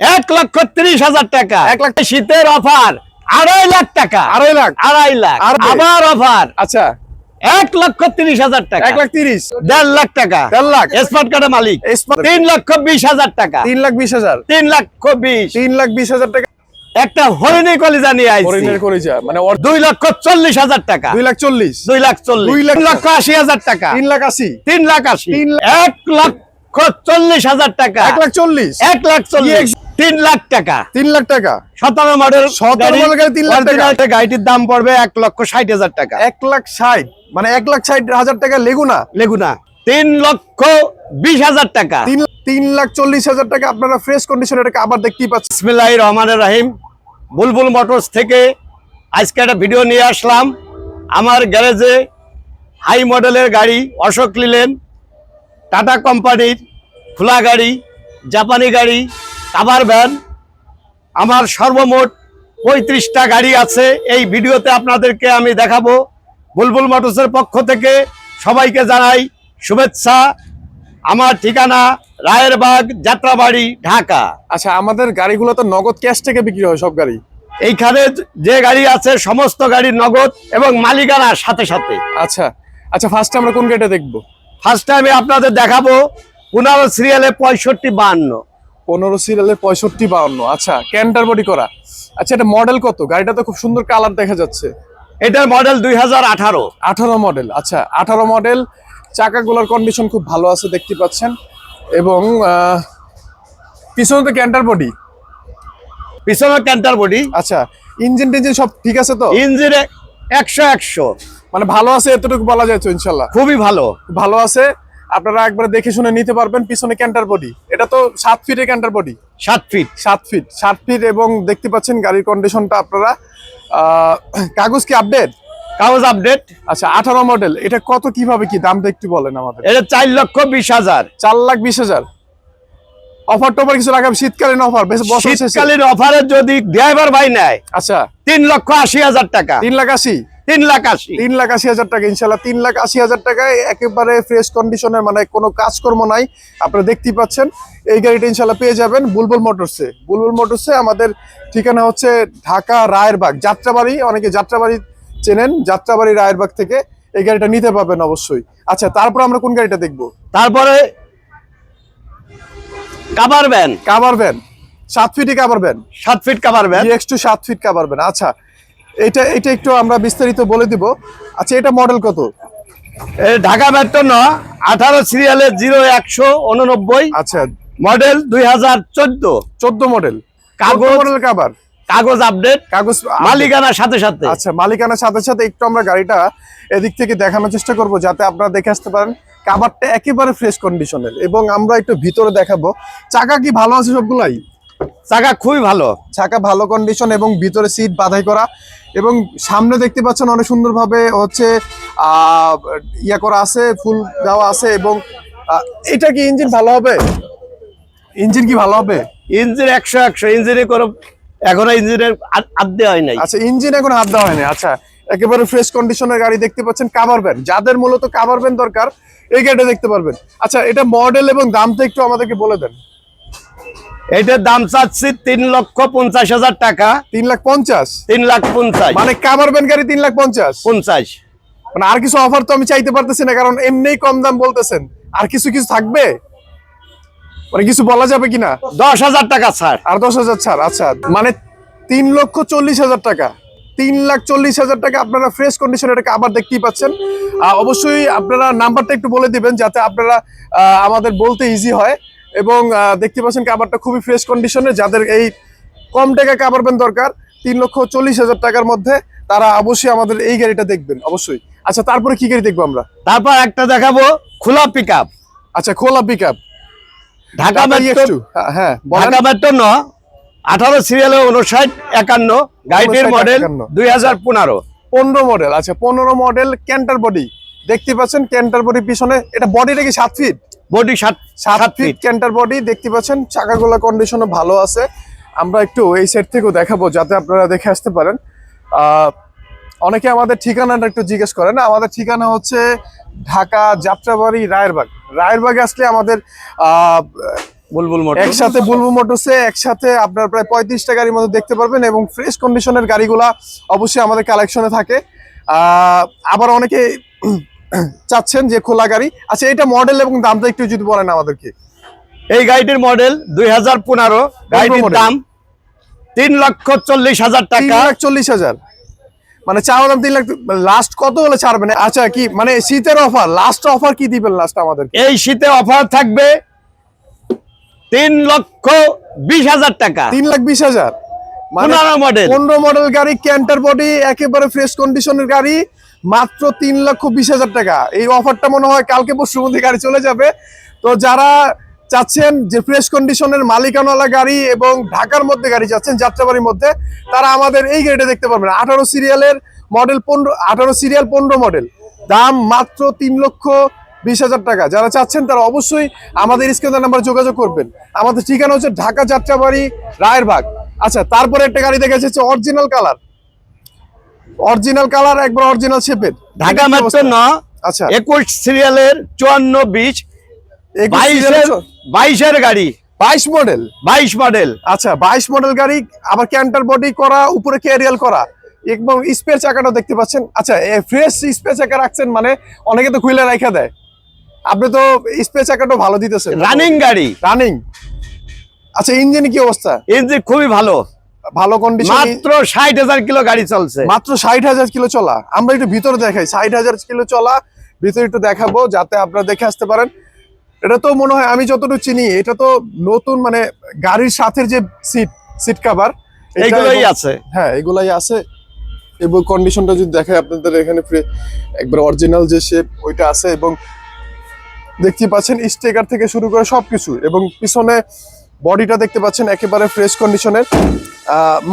এক লক্ষ তিরিশ হাজার টাকা। এক লাখ- শীতের অফার আড়াই লাখ টাকা। আড়াই লাখ? আড়াই লাখ। আবার অফার। আচ্ছা। এক লক্ষ তিরিশ হাজার টাকা। এক লাখ তিরিশ। দেড় লাখ টাকা। দেড় লাখ। স্মার্ট কার্ডের মালিক। তিন লক্ষ বিশ হাজার টাকা। তিন লাখ বিশ হাজার। তিন লক্ষ বিশ। তিন লাখ বিশ হাজার টাকা। একটা হরিণী কলিজা নিয়ে আইছি। হরিণের কলিজা মানে দুই লক্ষ চল্লিশ হাজার টাকা। দুই লাখ চল্লিশ। দুই লাখ চল্লিশ। দুই লক্ষ আশি হাজার টাকা। তিন লাখ আশি। তিন লাখ আশি। এক লক্ষ চল্লিশ হাজার টাকা। এক লাখ চল্লিশ। এক লাখ চল্লিশ। তিন লাখ টাকা। তিন লাখ টাকা? সতেরো মডেল 17 model গাড়ি তিন লাখ টাকা। গাড়িটির দাম পড়বে এক লক্ষ ষাট হাজার টাকা। এক লাখ ষাট? মানে এক লাখ ষাট হাজার টাকা লেগুনা? লেগুনা। তিন লক্ষ বিশ হাজার টাকা। তিন লাখ চল্লিশ হাজার টাকা। আপনারা ফ্রেশ কন্ডিশন এটাকে আবার দেখতেই পাচ্ছেন। বিসমিল্লাহ রহমানের রাহিম। বুলবুল মোটরস থেকে আজকে একটা ভিডিও নিয়ে আসলাম। আমার গ্যারেজে হাই মডেলের গাড়ি অশোক লিলেন টাটা কোম্পানির খোলা গাড়ি জাপানি গাড়ি কাভার ভ্যান। আমার সর্বমোট পঁয়ত্রিশটা গাড়ি আছে। এই ভিডিওতে আপনাদেরকে আমি দেখাবো। বুলবুল মোটরসের পক্ষ থেকে সবাইকে জানাই শুভেচ্ছা। আমার ঠিকানা রায়েরবাগ যাত্রাবাড়ি ঢাকা। আচ্ছা আমাদের গাড়িগুলো তো নগদ ক্যাশ থেকে বিক্রি হয় সব গাড়ি? এইখানে যে গাড়ি আছে সমস্ত গাড়ির নগদ এবং মালিকানার সাথে সাথে। আচ্ছা আচ্ছা ফার্স্টে আমরা কোন গাড়িটা দেখব? ফার্স্ট টাইমে আপনাদের দেখাবো। পনেরো সিরিয়ালে পঁয়ষট্টি বাহান্ন। পনেরো সিরিয়ালের পঁয়ষট্টি বাউন্ন। আচ্ছা ক্যান্টার বডি করা। আচ্ছা এটা মডেল কত? গাড়িটা তো খুব সুন্দর কালার দেখা যাচ্ছে। এটার মডেল দুই হাজার আঠারো। আঠারো মডেল আচ্ছা আঠারো মডেল চাকাগুলোর কন্ডিশন খুব ভালো আছে দেখতে পাচ্ছেন। এবং পিছনে তো ক্যান্টার বডি পিছনে ক্যান্টার বডি আচ্ছা ইঞ্জিন টিঞ্জিন সব ঠিক আছে তো? ইঞ্জিনে একশো একশো। মানে ভালো আছে এতটুকু বলা যায় তো ইনশাল্লাহ। খুবই ভালো। ভালো আছে। আপনারা একবার দেখে শুনে নিতে পারবেন পিছনে ক্যান্টার বডি এটা তো সাত ফিটের ক্যান্টার বডি সাত ফিট সাত ফিট সাত ফিট এবং দেখতে পাচ্ছেন গাড়ির কন্ডিশনটা আপনারা। কাগজ কি আপডেট কাগজ আপডেট আচ্ছা আঠারো মডেল এটা কত কীভাবে কি? দামটা একটু বলেন আমাদের। এটা চার লক্ষ বিশ হাজার। চার লাখ বিশ হাজার। অফার টফার কিছু লাগাবে শীতকালীন অফার। শীতকালীন অফারে যদি ড্রাইভার ভাই নেয় আচ্ছা। তিন লক্ষ আশি হাজার টাকা। তিন লাখ আশি। তিন লাখ আশি। তিন লাখ আশি হাজার টাকা ইনশাল্লাহ তিন লাখ আশি হাজার টাকায় একেবারে ফ্রেশ কন্ডিশনের মানে কোনো কাজকর্ম নাই। আপনারা দেখতেই পাচ্ছেন এই গাড়িটা ইনশাল্লাহ পেয়ে যাবেন বুলবুল মোটরসে বুলবুল মোটরসে আমাদের ঠিকানা হচ্ছে ঢাকা রায়েরবাগ। যাত্রাবাড়ি অনেকে যাত্রাবাড়ি চেনেন যাত্রাবাড়ি রায়েরবাগ থেকে এই গাড়িটা নিতে পারবেন অবশ্যই। আচ্ছা তারপর আমরা কোন গাড়িটা দেখব? তারপরে কাবার ভ্যান কাভার ভ্যান সাত ফিটই কাভার ভ্যান সাত feet cover van DX two সাত ফিট কাভার ভ্যান আচ্ছা এটা এটা একটু আমরা বিস্তারিত বলে দিব। আচ্ছা এটা মডেল কত? ঢাকা মেট্রো ন আঠারো সিরিয়ালে জিরো একশো উননব্বই। আচ্ছা। মডেল দুই হাজার চোদ্দ। চোদ্দ মডেল কাগজ- মডেল কাভার কাগজ আপডেট কাগজ মালিকানার সাথে সাথে। আচ্ছা মালিকানার সাথে সাথে একটু আমরা গাড়িটা এদিক থেকে দেখানোর চেষ্টা করব যাতে আপনারা দেখে আসতে পারেন। কাবারটা একেবারে ফ্রেশ কন্ডিশনের এবং আমরা একটু ভিতরে দেখাবো। চাকা কি ভালো আছে সবগুলাই? চাকা খুবই ভালো। চাকা ভালো কন্ডিশন এবং ভিতরে সিট বাধাই করা। এবং সামনে দেখতে পাচ্ছেন অনেক সুন্দরভাবে হচ্ছে ইয়া করা আছে ফুল দেওয়া আছে এবং এটা কি ইঞ্জিন ভালো হবে? ইঞ্জিন কি ভালো হবে? ইঞ্জিন একশো একশো। ইঞ্জিনে কোনো এখনও ইঞ্জিনের আদ্যে হয় নাই। আচ্ছা ইঞ্জিন এখন হাত দেওয়া হয়নি আচ্ছা একেবারে ফ্রেশ কন্ডিশনের গাড়ি দেখতে পাচ্ছেন কাভার ভ্যান যাদের মূলত কাভার ভ্যান দরকার এই গাড়িটা দেখতে পারবেন। আচ্ছা এটা মডেল এবং দামটা একটু আমাদেরকে বলে দেন। এটার দাম চাচ্ছি তিন লক্ষ পঞ্চাশ হাজার টাকা। তিন লাখ পঞ্চাশ? তিন লাখ পঞ্চাশ। মানে কামার ভ্যান গাড়ি তিন লাখ পঞ্চাশ? পঞ্চাশ। মানে আর কিছু অফার তো আমি চাইতে পারতেছি না কারণ এমনি কম দাম বলতেছেন। আর কিছু কিছু থাকবে? মানে কিছু বলা যাবে কিনা? দশ হাজার টাকা ছাড় আর দশ হাজার ছাড় আচ্ছা। মানে তিন লক্ষ চল্লিশ হাজার টাকা। তিন লাখ চল্লিশ হাজার টাকা আপনারা ফ্রেশ কন্ডিশন এটাকে আবার দেখতেই পাচ্ছেন। অবশ্যই আপনারা নাম্বারটা একটু বলে দিবেন যাতে আপনারা আমাদের বলতে ইজি হয়। এবং দেখতে পাচ্ছেন কাবারটা খুবই ফ্রেশ কন্ডিশনে যাদের এই কম টাকা কাবার পেন দরকার তিন লক্ষ চল্লিশ হাজার টাকার মধ্যে তারা অবশ্যই আমাদের এই গাড়িটা দেখবেন অবশ্যই। আচ্ছা তারপরে কি গাড়ি দেখব আমরা? তারপর একটা দেখাবো খোলা পিক আচ্ছা খোলা পিক আপ ঢাকা মেট্রো হ্যাঁ বলেন। ঢাকা মেট্রো ন আঠারো সিরিয়ালে উনষাট একান্ন গাড়িটির মডেল দুই হাজার পনেরো। পনেরো মডেল আচ্ছা পনেরো মডেল ক্যান্টার বডি দেখতে পাচ্ছেন ক্যান্টার বডি পিছনে এটা বডিটা কি সাত ফিট বডি সাত সাত ফিট ক্যান্টার বডি দেখতে পাচ্ছেন চাকাগুলো কন্ডিশনও ভালো আছে। আমরা একটু এই সাইড থেকেও দেখাবো যাতে আপনারা দেখে আসতে পারেন। অনেকে আমাদের ঠিকানাটা একটু জিজ্ঞেস করেন। আমাদের ঠিকানা হচ্ছে ঢাকা যাত্রাবাড়ি রায়েরবাগ। রায়েরবাগ আসলে আমাদের বুলবুল মোটর। একসাথে বুলবু মোটরসে একসাথে আপনার প্রায় পঁয়ত্রিশটা গাড়ির মধ্যে দেখতে পারবেন এবং ফ্রেশ কন্ডিশনের গাড়িগুলা অবশ্যই আমাদের কালেকশনে থাকে। আবার অনেকে চাচ্ছেন যে খোলা গাড়ি। আচ্ছা এটা মডেল এবং দামটা একটু যদি বলেন আমাদেরকে। এই গাড়িটির মডেল দুই হাজার পনেরো। গাড়িটির দাম তিন লক্ষ চল্লিশ হাজার টাকা। চল্লিশ হাজার। মানে চাওয়া দাম তিন লাখ লাস্ট কত হলে ছাড়বেন আচ্ছা কি মানে শীতের অফার লাস্ট অফার কি দিবেন লাস্ট আমাদের এই শীতে অফার থাকবে তিন লক্ষ বিশ হাজার টাকা। তিন লাখ বিশ হাজার। মানে পনেরো মডেল পনেরো মডেল গাড়ি ক্যান্টার বডি একেবারে ফ্রেশ কন্ডিশনের গাড়ি মাত্র তিন লক্ষ বিশ হাজার টাকা। এই অফারটা মনে হয় কালকে পরশুর মধ্যে গাড়ি চলে যাবে। তো যারা চাচ্ছেন যে ফ্রেশ কন্ডিশনের মালিকানওয়ালা গাড়ি এবং ঢাকার মধ্যে গাড়ি চাচ্ছেন, যাত্রাবাড়ির মধ্যে, তারা আমাদের এই গাড়িটা দেখতে পারবেন। আঠারো সিরিয়ালের মডেল পনেরো, আঠারো সিরিয়াল পনেরো মডেল দাম মাত্র তিন লক্ষ বিশ হাজার টাকা। যারা চাচ্ছেন, তারা অবশ্যই আমাদের স্ক্রিনের নাম্বার যোগাযোগ করবেন। আমাদের ঠিকানা হচ্ছে ঢাকা যাত্রাবাড়ি, রায়েরবাগ। আচ্ছা তারপরে একটা গাড়ি দেখা যাচ্ছে অরিজিনাল কালার অরিজিনাল কালার একবার অরিজিনাল শেপের ঢাকা মেট্রো ন আচ্ছা। একুশ সিরিয়ালের চুয়ান্ন বিশ বাইশের বাইশের গাড়ি। বাইশ মডেল বাইশ মডেল আচ্ছা বাইশ মডেল গাড়ি আবার ক্যান্টার বডি করা উপরে ক্যারিয়াল করা এবং স্পেস চাকাটা দেখতে পাচ্ছেন। আচ্ছা ফ্রেশ স্পেস চাকা রাখছেন মানে অনেকে তো খুলে রাখা দেয়। আপনি তো স্পেস চাকাটা ভালো দিতেছেন। রানিং গাড়ি। রানিং আচ্ছা ইঞ্জিন কি অবস্থা? ইঞ্জিন খুবই ভালো। ভালো কন্ডিশন মাত্র ষাট হাজার কিলো গাড়ি চলছে। মাত্র ষাট হাজার কিলো চলা। আমরা একটু ভিতরে দেখাই ষাট হাজার কিলো চলা। ভিতরে একটু দেখাবো যাতে আপনারা দেখে আসতে পারেন। এটা তো মনে হয় আমি যতটুকু চিনি এটা তো নতুন মানে গাড়ির সাথে যে সিট সিট কাভার এইগুলোই আছে। হ্যাঁ এগুলাই আছে। এবং কন্ডিশনটা যদি দেখাই আপনাদের এখানে একবার অরিজিনাল যে শেপ ওইটা আছে এবং দেখতে পাচ্ছেন স্টেকার থেকে শুরু করে সবকিছু এবং পিছনে বডিটা দেখতে পাচ্ছেন একেবারে ফ্রেশ কন্ডিশনের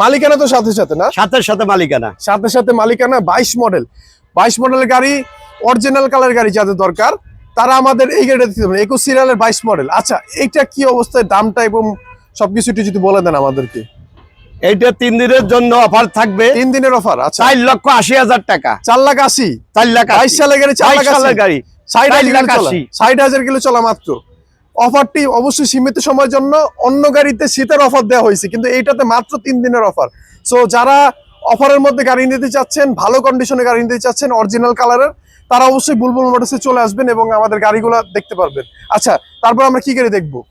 মালিকানা তো সাথে সাথে না? সাথে সাথে মালিকানা। সাথে সাথে মালিকানা বাইশ মডেল বাইশ মডেলের গাড়ি অরিজিনাল কালার গাড়ি যাদের দরকার তারা আমাদের এই গাড়িটা দিতে পারেন একুশ সিরিয়ালের বাইশ মডেল আচ্ছা এইটা কি অবস্থায় দামটা এবং সবকিছু একটু যদি বলে দেন আমাদেরকে। এইটা তিন দিনের জন্য অফার থাকবে। তিন দিনের অফার আচ্ছা। চার লক্ষ আশি হাজার টাকা। চার লাখ আশি? চার লাখ বাইশ সালের গাড়ি চার লাখ সালের গাড়ি। ষাট হাজার কিলো চলা মাত্র। অফারটি অবশ্যই সীমিত সময়ের জন্য অন্য গাড়িতে শীতের অফার দেওয়া হয়েছে কিন্তু এইটাতে মাত্র তিন দিনের অফার। সো যারা অফারের মধ্যে গাড়ি নিতে চাচ্ছেন ভালো কন্ডিশনে গাড়ি নিতে চাচ্ছেন অরিজিনাল কালারের তারা অবশ্যই বুলবুল মোটরসে চলে আসবেন এবং আমাদের গাড়িগুলো দেখতে পারবেন। আচ্ছা তারপর আমরা কি গাড়ি দেখব?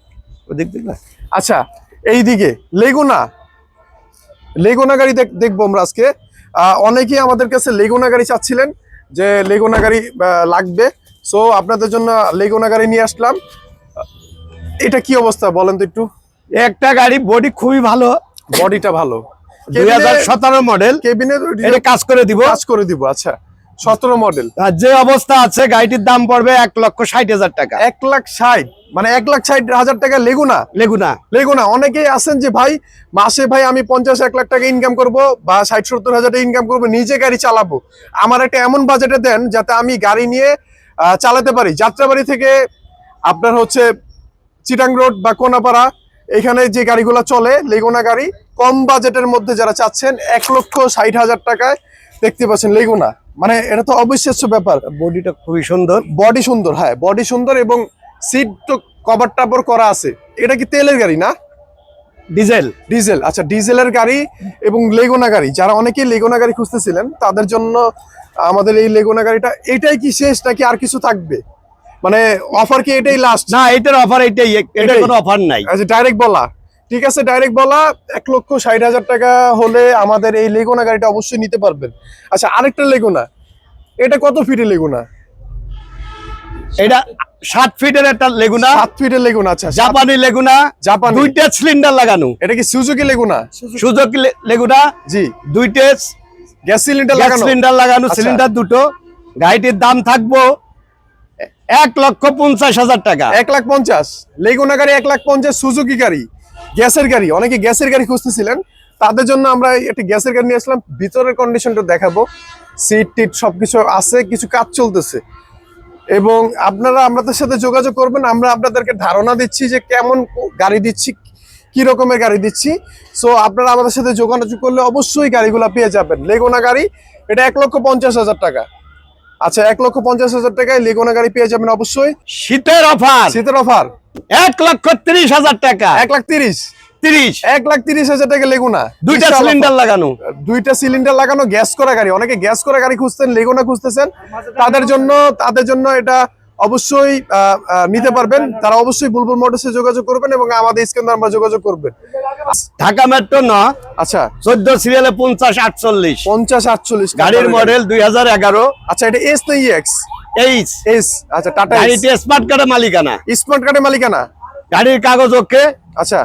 না। আচ্ছা এইদিকে লেগুনা লেগুনা গাড়ি দেখ- দেখব আমরা আজকে। অনেকেই আমাদের কাছে লেগুনা গাড়ি চাচ্ছিলেন যে লেগুনা গাড়ি লাগবে। সো আপনাদের জন্য লেগুনা গাড়ি নিয়ে আসলাম। এটা কি অবস্থা বলেন তো একটু? একটা গাড়ি বডি খুবই ভালো। বডিটা ভালো। দুই হাজার সতেরো মডেল কেবিনে এটা কাজ করে দিব? কাজ করে দিব আচ্ছা। সতেরো মডেল যে অবস্থা আছে গাড়িটির দাম পড়বে এক লক্ষ ষাট হাজার টাকা। এক লাখ ষাট। মানে এক লাখ ষাট হাজার টাকা লেগুনা। লেগুনা। লেগুনা। অনেকেই আছেন যে ভাই মাসে ভাই আমি পঞ্চাশ এক লাখ টাকা ইনকাম করব বা ষাট সত্তর হাজার টাকা ইনকাম করব নিজে গাড়ি চালাবো। আমার একটা এমন বাজেটে দেন যাতে আমি গাড়ি নিয়ে চালাতে পারি। যাত্রাবাড়ি থেকে আপনার হচ্ছে চিটাং রোড বা কোনাপাড়া এখানে যে গাড়িগুলো চলে লেগুনা গাড়ি কম বাজেটের মধ্যে যারা চাচ্ছেন এক লক্ষ ষাট হাজার টাকায় দেখতে পাচ্ছেন লেগুনা। মানে এটা তো অবিশ্বাস্য ব্যাপার। বডিটা খুবই সুন্দর। বডি সুন্দর হ্যাঁ বডি সুন্দর এবং সিট তো কভার টাপর করা আছে। এটা কি তেলের গাড়ি না? ডিজেল। ডিজেল আচ্ছা ডিজেলের গাড়ি এবং লেগুনা গাড়ি। যারা অনেকেই লেগুনা গাড়ি খুঁজতেছিলেন তাদের জন্য আমাদের এই লেগুনা গাড়িটা এটাই কি শেষ নাকি আর কিছু থাকবে? মানে অফার কি এটাই লাস্ট না এটার অফার এটাই এটার কোনো অফার নাই। আচ্ছা ডাইরেক্ট বলা। ঠিক আছে ডাইরেক্ট বলা এক লক্ষ ষাট হাজার টাকা হলে আমাদের এই লেগুনা গাড়িটা অবশ্যই নিতে পারবেন। আচ্ছা আরেকটা লেগুনা এটা কত ফিটের লেগুনা এটা সাত ফিটের একটা লেগুনা সাত ফিটের লেগুনা আচ্ছা জাপানি লেগুনা জাপানি দুইটা সিলিন্ডার লাগানো। এটা কি সুজুকি লেগুনা সুযোগ লেগুনা জি। দুইটা গ্যাস সিলিন্ডার গ্যাস লাগানো। সিলিন্ডার লাগানো আচ্ছা। সিলিন্ডার দুটো। গাড়িটির দাম থাকব এক লক্ষ পঞ্চাশ হাজার টাকা। এক লাখ পঞ্চাশ। লেগুনা গাড়ি এক লাখ পঞ্চাশ, সুজুকি গাড়ি, গ্যাসের গাড়ি। অনেকে গ্যাসের গাড়ি খুঁজতেছিলেন। তাদের জন্য আমরা একটা গ্যাসের গাড়ি নিয়ে আসলাম। ভিতরের কন্ডিশনটা দেখাবো। সিট টিট সবকিছু আছে, কিছু কাজ চলতেছে। এবং আপনারা আমাদের সাথে যোগাযোগ করবেন। আমরা আপনাদেরকে ধারণা দিচ্ছি যে কেমন গাড়ি দিচ্ছি, কি রকমের গাড়ি দিচ্ছি। সো আপনারা আমাদের সাথে যোগাযোগ করলে অবশ্যই গাড়িগুলো পেয়ে যাবেন। লেগুনা গাড়ি, এটা এক লক্ষ পঞ্চাশ হাজার টাকা। আচ্ছা এক লক্ষ পঞ্চাশ হাজার টাকায় লেগুনা গাড়ি পেয়ে যাবেন অবশ্যই। শীতের অফার শীতের অফার এক লক্ষ তিরিশ হাজার টাকা। এক লাখ তিরিশ। তিরিশ। এক লাখ তিরিশ হাজার টাকা লেগুনা দুইটা সিলিন্ডার লাগানো। দুইটা সিলিন্ডার লাগানো গ্যাস করা গাড়ি। অনেকে গ্যাস করা গাড়ি খুঁজতেন লেগুনা খুঁজতেছেন। তাদের জন্য তাদের জন্য এটা অবশ্যই নিতে পারবেন। তারা অবশ্যই বুলবুল মোটরসে যোগাযোগ করবেন এবং আমাদের স্ক্যান নাম্বার যোগাযোগ করবেন। ঢাকা মেট্রো ন আচ্ছা। চোদ্দ সিরিয়ালে পঞ্চাশ আটচল্লিশ। পঞ্চাশ আটচল্লিশ গাড়ির মডেল দুই হাজার এগারো। আচ্ছা এটা এস না এক্স এইচ এস আচ্ছা টাটা গাড়িটি স্মার্ট কার্ডের মালিকানা। স্মার্ট কার্ডের মালিকানা? গাড়ির কাগজ ওকে। আচ্ছা।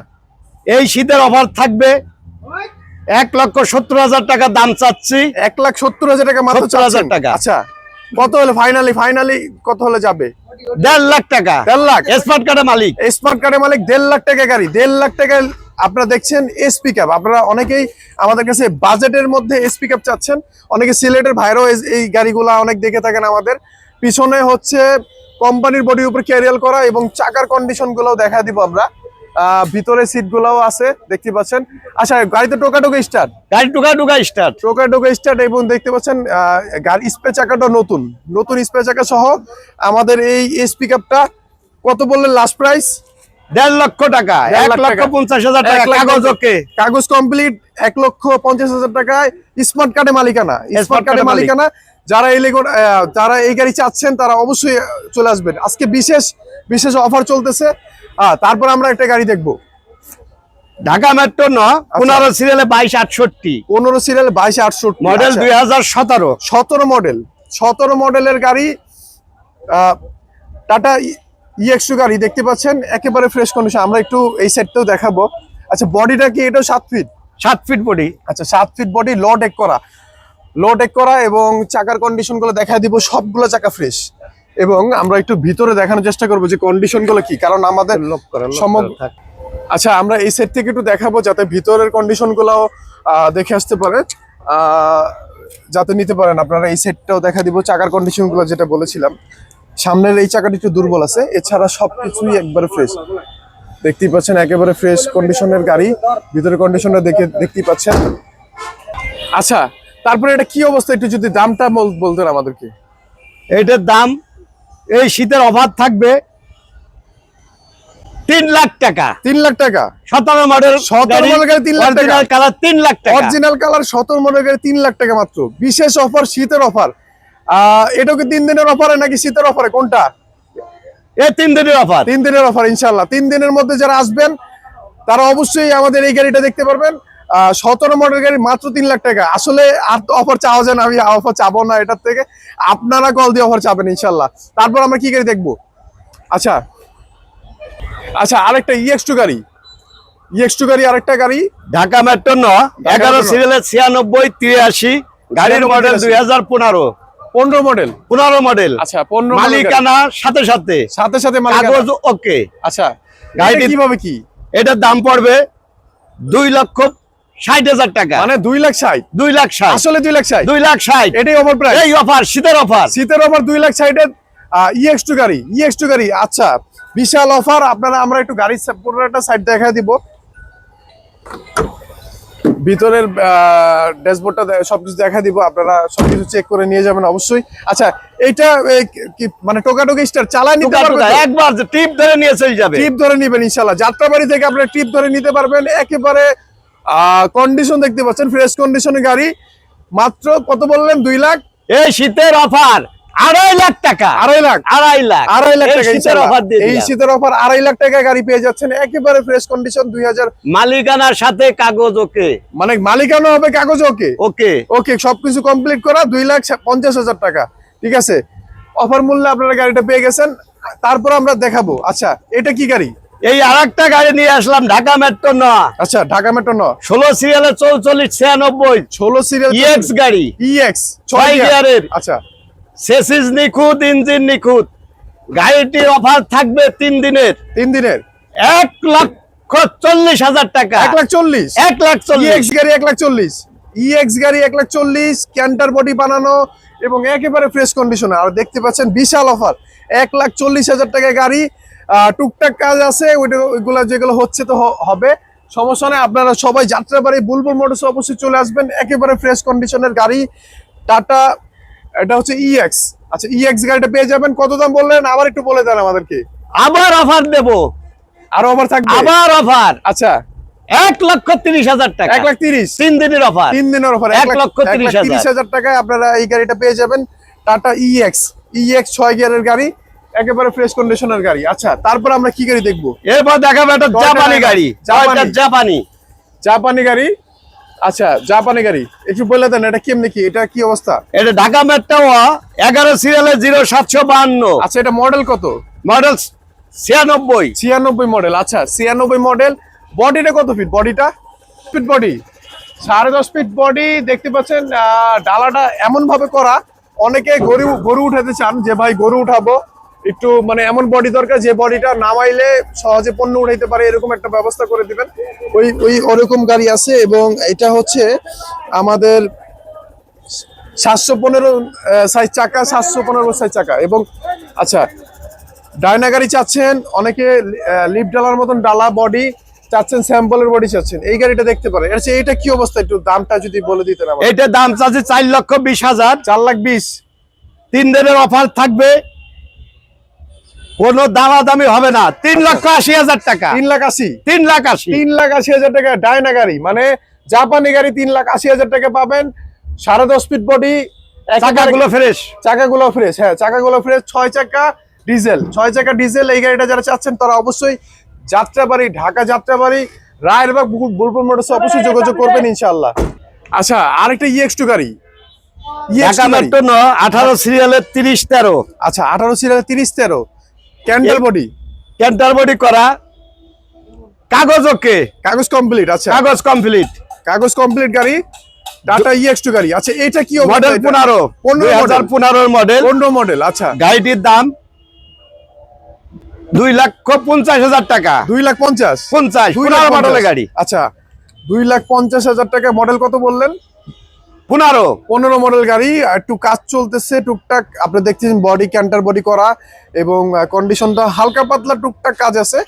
এই শীতের অফার থাকবে। এক লক্ষ সত্তর হাজার টাকা দাম চাচ্ছি। এক লাখ সত্তর হাজার টাকা মাত্র 70,000 চাচ্ছেন। টাকা। আচ্ছা। কত হলে ফাইনালি ফাইনালি কত হলে যাবে? দেড় লাখ টাকা। দেড় লাখ? স্মার্ট কার্ডের মালিক। স্মার্ট কার্ডের মালিক দেড় লাখ টাকা গাড়ি। দেড় লাখ টাকা আপনারা দেখছেন এস পিক আপনারা অনেকেই আমাদের কাছে বাজেটের মধ্যে এস পিক চাচ্ছেন। অনেকে সিলেটের ভাইরাও এই গাড়িগুলা অনেক দেখে থাকেন আমাদের। পিছনে হচ্ছে কোম্পানির বডির উপর ক্যারিয়াল করা এবং চাকার কন্ডিশনগুলোও দেখা দিব আমরা। ভিতরে সিট গুলাও আছে দেখতে পাচ্ছেন। আচ্ছা গাড়িতে টোকা টোকা স্টার্ট গাড়ি টোকা টুকা স্টার্ট টোকা টোকা স্টার্ট এবং দেখতে পাচ্ছেন গাড়ি স্পে চাকাটা নতুন। নতুন স্পে চাকা সহ আমাদের এই এস পিক কত বললেন লাস্ট প্রাইস দেড় লক্ষ টাকা এক লক্ষ পঞ্চাশ হাজার টাকা কাগজ ওকে। কাগজ কমপ্লিট এক লক্ষ পঞ্চাশ হাজার টাকায় স্মার্ট কার্ডে মালিকানা। স্মার্ট কার্ডে মালিকানা। যারা এই লেগুন যারা এই গাড়ি চাচ্ছেন তারা অবশ্যই চলে আসবেন। আজকে বিশেষ বিশেষ অফার চলতেছে। তারপর আমরা একটা গাড়ি দেখব। ঢাকা মেট্রো ন আচ্ছা। পনেরো সিরিয়ালে বাইশ আটষট্টি। পনেরো সিরিয়াল বাইশ আটষট্টি। মডেল দুই হাজার সতেরো। সতেরো মডেল সতেরো মডেলের গাড়ি টাটা ইএক্সু গাড়ি দেখতে পাচ্ছেন। একেবারে ফ্রেশ কন্ডিশন আমরা একটু এই সেটটাও দেখাবো। আচ্ছা বডিটা কি এটাও সাত ফিট সাত ফিট বডি আচ্ছা সাত ফিট বডি লো টেক করা লো টেক করা এবং চাকার কন্ডিশনগুলো দেখা দিব সবগুলো চাকা ফ্রেশ এবং আমরা একটু ভিতরে দেখানোর চেষ্টা করব যে কন্ডিশনগুলো কি কারণ আমাদের আচ্ছা আমরা এই সেট থেকে একটু দেখাবো যাতে ভিতরের কন্ডিশনগুলো দেখে আসতে পারে। যাতে নিতে পারেন। আপনারা এই সেটটাও দেখা দিব চাকার কন্ডিশনগুলো যেটা বলেছিলাম। সামনের এই চাকাটি একটু দুর্বল আছে এছাড়া সবকিছুই একবারে ফ্রেশ দেখতেই পাচ্ছেন একেবারে ফ্রেশ কন্ডিশনের গাড়ি। ভিতরের কন্ডিশনটা দেখে দেখতেই পাচ্ছেন। আচ্ছা তারপরে এটা কি অবস্থা? একটু যদি দামটা বলতেন আমাদেরকে। এইটার দাম এই শীতের অফার থাকবে তিন লাখ টাকা। তিন লাখ টাকা? সতেরো মডেল 17 model গাড়ি তিন লাখ টাকা। কালার তিন লাখ টাকা। অরিজিনাল কালার সতেরো মডেল গাড়ি তিন লাখ টাকা মাত্র। বিশেষ অফার শীতের অফার আহ এটাও কি তিন দিনের অফারে নাকি শীতের অফারে কোনটা? তিন দিনের অফার তিন দিনের অফার ইনশাল্লাহ তিন দিনের মধ্যে যারা আসবেন তারা অবশ্যই আমাদের এই গাড়িটা দেখতে পারবেন। সতেরো মডেল গাড়ি মাত্র তিন লাখ টাকা। আসলে আর তো অফার চাওয়া যায় না আমি অফার চাবো না এটার থেকে। আপনারা কল দিয়ে অফার চাবেন ইনশাল্লাহ। তারপর আমরা কি গাড়ি দেখব? আচ্ছা। আচ্ছা আরেকটা ইএক্স টু গাড়ি। ইএক্স টু গাড়ি আরেকটা গাড়ি। ঢাকা মেট্রো ন এগারো সিরিয়ালের ছিয়ানব্বই তিরাশি। গাড়ির মডেল দুই হাজার পনেরো। পনেরো মডেল পনেরো মডেল আচ্ছা পনেরো মালিকানা সাথে সাথে। সাথে সাথে মালিকানা। ওকে আচ্ছা। গাড়িটি কীভাবে কি? এটার দাম পড়বে দুই লক্ষ ষাট হাজার টাকা। মানে দুই লাখ ষাট। দুই লাখ ষাট। আসলে দুই লাখ ষাট। দুই লাখ ষাট। এটাই অফার প্রাইস এই অফার শীতের অফার শীতের অফার দুই লাখ ষাটের ইএক্স টু গাড়ি। ইএক্স টু গাড়ি আচ্ছা বিশাল অফার আপনারা আমরা একটু গাড়ির পুরোটা সাইড দেখা দিব। ভিতরের ড্যাশবোর্ডটা সবকিছু দেখা দিব। আপনারা সবকিছু চেক করে নিয়ে যাবেন অবশ্যই। আচ্ছা এইটা কি- মানে টোকাটোকি স্টার চালায় নিতে পারবেন একবার টিপ ধরে নিয়ে চলে যাবে। টিপ ধরে নিবেন যাত্রাবাড়ি থেকে আপনারা টিপ ধরে নিতে পারবেন। একেবারে কন্ডিশন দেখতে পাচ্ছেন ফ্রেশ কন্ডিশনের গাড়ি। মাত্র কত বললেন? দুই লাখ? এই শীতের অফার আড়াই লাখ টাকা। আড়াই লাখ? আড়াই লাখ। আড়াই লাখ টাকা শীতের অফার এই শীতের অফার আড়াই লাখ টাকা গাড়ি পেয়ে যাচ্ছেন। একেবারে ফ্রেশ কন্ডিশন দুই হাজার মালিকানার সাথে কাগজ ওকে। মানে মালিকানা হবে কাগজ ওকে? ওকে। ওকে সবকিছু কমপ্লিট করা দুই লাখ পঞ্চাশ হাজার টাকা। ঠিক আছে? অফার মূল্যে আপনারা গাড়িটা পেয়ে গেছেন। তারপর আমরা দেখাবো। আচ্ছা এটা কি গাড়ি? এই আর একটা গাড়ি নিয়ে আসলাম ঢাকা মেট্রো ন আচ্ছা ঢাকা মেট্রো ন ষোলো সিরিয়ালে চৌচল্লিশ ছিয়ানব্বই। ষোলো সিরিয়াল ইএক্স গাড়ি। ইএক্স ছয় গিয়ারের। আচ্ছা। সেসিস নিখুঁত ইঞ্জিন নিখুঁত। গাড়িটির অফার থাকবে তিন দিনের। তিন দিনের। এক লক্ষ চল্লিশ হাজার টাকা। এক লাখ চল্লিশ। এক লাখ চল্লিশ। ইএক্স গাড়ি এক লাখ চল্লিশ। ইএক্স গাড়ি এক লাখ চল্লিশ ক্যান্টার বডি বানানো এবং একেবারে ফ্রেশ কন্ডিশনে আর দেখতে পাচ্ছেন বিশাল অফার। এক লাখ চল্লিশ হাজার টাকা গাড়ি টুকটাক কাজ আছে ওইগুলো যেগুলো হচ্ছে তো হবে। সমস্যা নেই আপনারা সবাই যাত্রাবাড়ি বুলবুল মোটরস অবশ্যই চলে আসবেন। একেবারে ফ্রেশ কন্ডিশনের গাড়ি টাটা এটা হচ্ছে ইএক্স আচ্ছা ইএক্স গাড়িটা পেয়ে যাবেন। কত দাম বললেন? আবার একটু বলে দেন আমাদেরকে। আবার অফার দেব। আরও অফার থাকবে? আবার অফার আচ্ছা। এক লক্ষ তিরিশ হাজার টাকা। এক লাখ তিরিশ? তিন দিনের অফার তিন দিনের অফার এক লক্ষ তিরিশ হাজার। টাকায় আপনারা এই গাড়িটা পেয়ে যাবেন। টাটা ইএক্স ইএক্স ছয় গিয়ারের গাড়ি। একেবারে ফ্রেশ কন্ডিশনের গাড়ি। আচ্ছা তারপর আমরা কি গাড়ি দেখব? এরপর দেখাবো একটা জাপানি গাড়ি। জাপানি। জাপানি। গাড়ি? আচ্ছা জাপানি গাড়ি। একটু বলে দেন এটা কেমনি কি? এটা কি অবস্থা? এটা ঢাকা মেট্রো এগারো সিরিয়ালের জিরো সাতশো বাহান্ন আচ্ছা এটা মডেল কত? মডেল ছিয়ানব্বই। ছিয়ানব্বই মডেল আচ্ছা ছিয়ানব্বই মডেল বডিটা কত ফিট বডিটা ফিট বডি সাড়ে দশ ফিট বডি দেখতে পাচ্ছেন ডালাটা এমন ভাবে করা। অনেকে গরু গরু উঠাতে চান যে ভাই গরু উঠাবো। একটু মানে এমন বডি দরকার যে বডিটা নামাইলে সহজে পণ্য উঠাইতে পারে এরকম একটা ব্যবস্থা করে দিবেন। ওই ওই ওরকম গাড়ি আছে এবং এটা হচ্ছে আমাদের সাতশো পনেরো সাইজ চাকা সাতশো পনেরো সাইজ চাকা এবং আচ্ছা ডায়না গাড়ি চাচ্ছেন অনেকে লিফ ডালার মতন ডালা বডি চাচ্ছেন স্যাম্পলের বডি চাচ্ছেন এই গাড়িটা দেখতে পারেন। চেয়ে এটা কি অবস্থা? একটু দামটা যদি বলে দিতেন এটার দাম চাচ্ছে চার লক্ষ বিশ হাজার। চার লাখ বিশ। তিন দিনের অফার থাকবে। কোনো দামাদামি হবে না। তিন লক্ষ আশি হাজার টাকা। তিন লাখ আশি? তিন লাখ আশি। তিন লাখ আশি হাজার টাকা ডায়না গাড়ি। মানে জাপানি গাড়ি তিন লাখ আশি হাজার টাকা পাবেন। সাড়ে দশ ফিট বডি চাকাগুলো ফ্রেশ চাকাগুলো ফ্রেশ হ্যাঁ চাকাগুলো ফ্রেশ ছয় চাকা ডিজেল ছয় চাকা ডিজেল এই গাড়িটা যারা চাচ্ছেন তারা অবশ্যই যাত্রাবাড়ি ঢাকা যাত্রাবাড়ি রায়েরবাগ বুল- বুলপুর মোটরসে অবশ্যই যোগাযোগ করবেন ইনশাআল্লাহ। আচ্ছা আরেকটা ইএক্স টু গাড়ি। EX2 ঢাকা গাড়ি। আঠারো সিরিয়ালের তিরিশ তেরো। আচ্ছা আঠারো সিরিয়াল তিরিশ তেরো। ক্যান্ডেল বডি ক্যান্টার বডি করা। কাগজ ওকে। কাগজ কমপ্লিট আচ্ছা। কাগজ কমপ্লিট কাগজ কমপ্লিট গাড়ি টাটা ইএক্স টু গাড়ি। আচ্ছা এটা কি মডেল পনেরো। পনেরো দুই হাজার পনেরোর মডেল পনেরো মডেল আচ্ছা। গাড়িটির দাম দুই লক্ষ পঞ্চাশ হাজার টাকা। দুই লাখ পঞ্চাশ? পঞ্চাশ মডেলের গাড়ি। আচ্ছা দুই লাখ পঞ্চাশ হাজার টাকা মডেল কত বললেন? পনেরো। পনেরো মডেল গাড়ি একটু কাজ চলতেছে টুকটাক। আপনি দেখছেন বডি ক্যান্টার বডি করা এবং কন্ডিশনটা হালকা পাতলা টুকটাক কাজ আছে।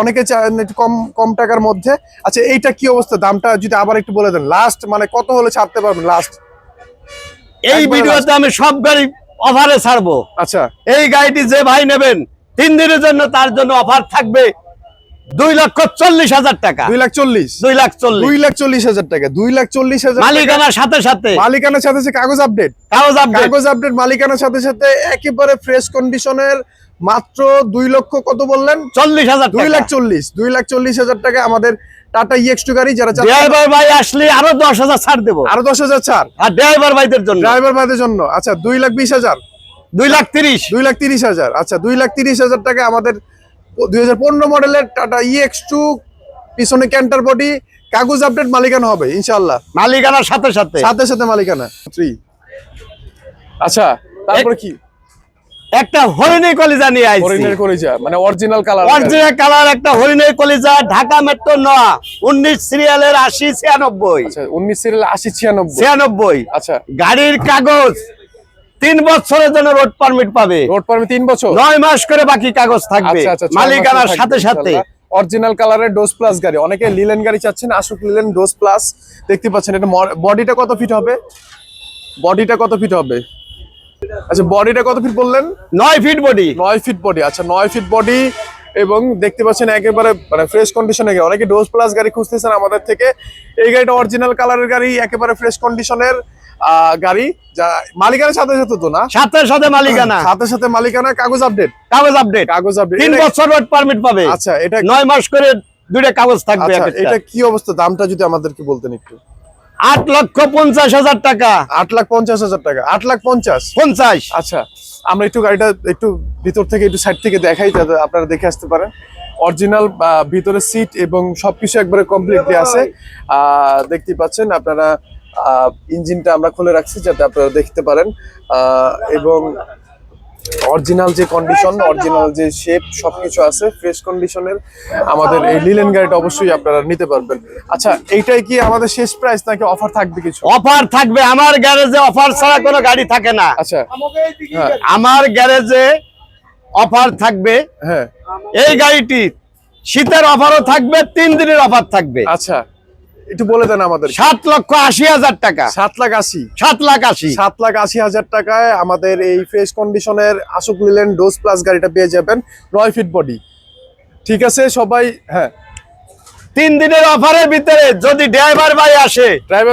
অনেকে চান একটু কম কম টাকার মধ্যে। আচ্ছা এইটা কি অবস্থা? দামটা যদি আবার একটু বলে দেন। লাস্ট মানে কত হলে ছাড়তে পারবেন? লাস্ট এই ভিডিওতে আমি সব গাড়ি অফারে ছাড়বো। আচ্ছা। এই গাড়িটি যে ভাই নেবেন তিন দিনের জন্য তার জন্য অফার থাকবে। দুই লক্ষ চল্লিশ হাজার টাকা দুই লাখ চল্লিশ দুই লাখ চল্লিশ দুই লাখ চল্লিশ হাজার টাকা দুই লাখ চল্লিশ হাজার। মালিকানার সাথে সাথে মালিকানার সাথে সাথে কাগজ আপডেট কাগজ আপডেট কাগজ আপডেট মালিকানার সাথে সাথে একেবারে ফ্রেশ কন্ডিশনের মাত্র দুই লক্ষ কত বললেন চল্লিশ হাজার দুই লাখ চল্লিশ দুই লাখ চল্লিশ হাজার টাকা আমাদের টাটা ইএক্স গাড়ি যারা ড্রাইভার ভাই আসলে আরও দশ হাজার ছাড় দেবো আরও দশ হাজার ছাড় আর ড্রাইভার ভাইদের জন্য ড্রাইভার ভাইদের জন্য আচ্ছা দুই লাখ বিশ হাজার দুই লাখ তিরিশ দুই লাখ তিরিশ হাজার আচ্ছা দুই লাখ তিরিশ হাজার টাকা আমাদের দুই হাজার পনেরো মডেলের টাটা ইএক্স টু পিছনে ক্যান্টার বডি কাগজ আপডেট মালিকানা হবে ইনশাল্লাহ মালিকানার সাথে সাথে। সাথে সাথে মালিকানা থ্রি আচ্ছা তারপরে কি? একটা হরিণী কলিজা নিয়ে আইছি। হরিণের কলিজা মানে অরিজিনাল কালার অরিজিনাল কালার একটা হরিণী কলিজা ঢাকা মেট্রো নয় উনিশ সিরিয়ালের আশি ছিয়ানব্বই। আচ্ছা উনিশ সিরিয়াল আশি ছিয়ানব্বই। ছিয়ানব্বই। আচ্ছা। গাড়ির কাগজ তিন বছরের জন্য রোড পারমিট পাবে। রোড পারমিট তিন বছর? নয় মাস করে বাকি কাগজ থাকবে। আচ্ছা আচ্ছা মালিকানার সাথে সাথে। অরিজিনাল কালারের ডোজ প্লাস গাড়ি। অনেকে লিলেন গাড়ি চাচ্ছেন আসুক লিলেন ডোজ প্লাস দেখতে পাচ্ছেন এটা বডিটা কত ফিট হবে? বডিটা কত ফিট হবে? আচ্ছা বডিটা কত ফিট বললেন? নয় ফিট বডি নয় ফিট বডি আচ্ছা নয় ফিট বডি এবং দেখতে পাচ্ছেন একেবারে মানে ফ্রেশ কন্ডিশনে গাড়ি। অনেকে ডোজ প্লাস গাড়ি খুঁজতেছেন আমাদের থেকে। এই গাড়িটা অরিজিনাল কালারের গাড়ি একেবারে ফ্রেশ কন্ডিশনের গাড়ি যা মালিকানার সাথে সাথে তো না? সাথে সাথে মালিকানা। সাথে সাথে মালিকানা কাগজ আপডেট কাগজ আপডেট কাগজ আপডেট তিন বছর রোড পারমিট পাবে। আচ্ছা এটা নয় মাস করে দুইটা কাগজ থাকবে আচ্ছা। এটা কি অবস্থা? দামটা যদি আমাদেরকে বলতেন একটু। আট লক্ষ পঞ্চাশ হাজার টাকা। আট লাখ পঞ্চাশ হাজার টাকা। আট লাখ পঞ্চাশ? পঞ্চাশ। আচ্ছা আমরা একটু গাড়িটা একটু ভিতর থেকে একটু সাইড থেকে দেখাই যাতে আপনারা দেখে আসতে পারেন। অরিজিনাল ভিতরে সিট এবং সবকিছু একবারে কমপ্লিটলি আছে। আহ, দেখতেই পাচ্ছেন আপনারা ইঞ্জিনটা আমরা খুলে রাখছি যাতে আপনারা দেখতে পারেন। এবং অরিজিনাল যে কন্ডিশন অরিজিনাল যে শেপ সবকিছু আছে ফ্রেশ কন্ডিশনের আমাদের এই লিলেন গাড়িটা অবশ্যই আপনারা নিতে পারবেন। আচ্ছা এইটাই কি আমাদের শেষ প্রাইস নাকি অফার থাকবে কিছু? অফার থাকবে আমার গ্যারেজে অফার ছাড়া কোনো গাড়ি থাকে না। আচ্ছা। হ্যাঁ আমার গ্যারেজে অফার থাকবে। হ্যাঁ। এই গাড়িটি শীতের অফারও থাকবে তিন দিনের অফার থাকবে। আচ্ছা। একটু বলে দেন আমাদের। সাত লক্ষ আশি হাজার টাকা। সাত লাখ আশি। সাত লাখ আশি। সাত লাখ আশি হাজার টাকায় আমাদের এই ফ্রেশ কন্ডিশনের আশোক লিলেন ডোজ প্লাস গাড়িটা পেয়ে যাবেন নয় ফিট বডি ঠিক আছে সবাই হ্যাঁ। তিন দিনের অফারের ভিতরে যদি ড্রাইভার ভাই আসে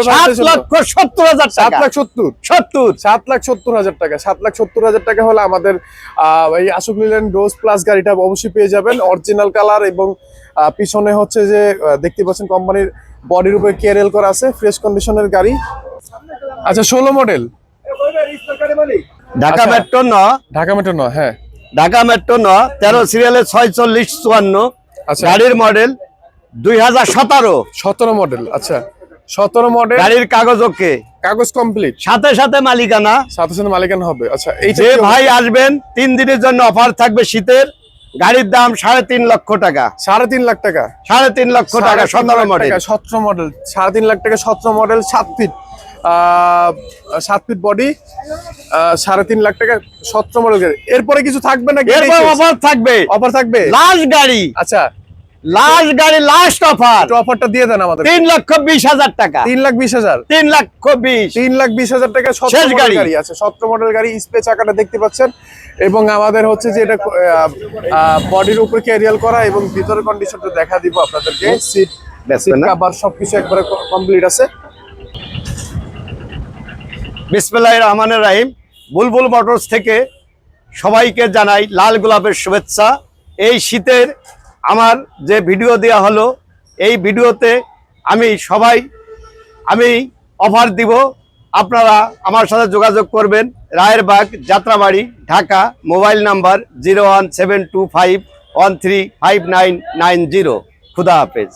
সাত লক্ষ সত্তর হাজার সাত টাকা। লাখ সত্তর। সত্তর। সাত লাখ সত্তর হাজার টাকা। সাত লাখ সত্তর হাজার টাকা হলে আমাদের এই আশোক লিলেন ডোজ প্লাস গাড়িটা অবশ্যই পেয়ে যাবেন। অরিজিনাল কালার এবং পিছনে হচ্ছে যে দেখতে পাচ্ছেন কোম্পানির বডির উপরে কেয়ারেল করা আছে ফ্রেশ কন্ডিশনের গাড়ি। আচ্ছা ষোলো মডেল ঢাকা আচ্ছা। মেট্রো ন। ঢাকা মেট্রো ন হ্যাঁ। ঢাকা মেট্রো ন তেরো সিরিয়ালে ছয় চল্লিশ চুয়ান্ন। আচ্ছা। গাড়ির মডেল দুই হাজার সতেরো। সতেরো মডেল আচ্ছা। সতেরো মডেল গাড়ির কাগজ ওকে। কাগজ কমপ্লিট সাথে সাথে মালিকানা। সাথে সাথে মালিকানা হবে আচ্ছা এই যে ভাই আসবেন তিন দিনের জন্য অফার থাকবে শীতের। গাড়ির দাম সাড়ে তিন লক্ষ টাকা। সাড়ে তিন লাখ টাকা। সাড়ে তিন লক্ষ টাকা সতেরো মডেল সতেরো মডেল সাড়ে তিন লাখ টাকা সতেরো মডেল সাত ফিট আহ, সাত ফিট বডি সাড়ে তিন লাখ টাকা সতেরো মডেল এরপরে কিছু থাকবে না অফার থাকবে। অফার থাকবে? লাস্ট গাড়ি। আচ্ছা। লাস্ট গাড়ি লাস্ট অফার। অফারটা দিয়ে দেন আমাদের। তিন লক্ষ বিশ হাজার টাকা। তিন লাখ বিশ হাজার? তিন লক্ষ বিশ। তিন লাখ বিশ হাজার টাকা শেষ গাড়ি। গাড়ি আছে। সতেরো মডেল গাড়ি স্পে চাকাটা দেখতে পাচ্ছেন। এবং আমাদের হচ্ছে যে এটা বডির উপর ক্যারিয়াল করা এবং ভিতরের কন্ডিশনটা দেখা দিব আপনাদেরকে। সিট না? সবকিছু একবারে কমপ্লিট আছে। বিসমিল্লাহ রহমানের রাহিম। বুলবুল মোটরস থেকে সবাইকে জানাই লাল গোলাপের শুভেচ্ছা। এই শীতের আমার যে ভিডিও দেওয়া হলো, এই ভিডিওতে আমি সবাই, আমি অফার দিব। আপনারা আমার সাথে যোগাযোগ করবেন। Rayerbag, Jatrabari, Dhaka, mobile number zero one seven two five one three five nine nine zero. খুদা হাফেজ।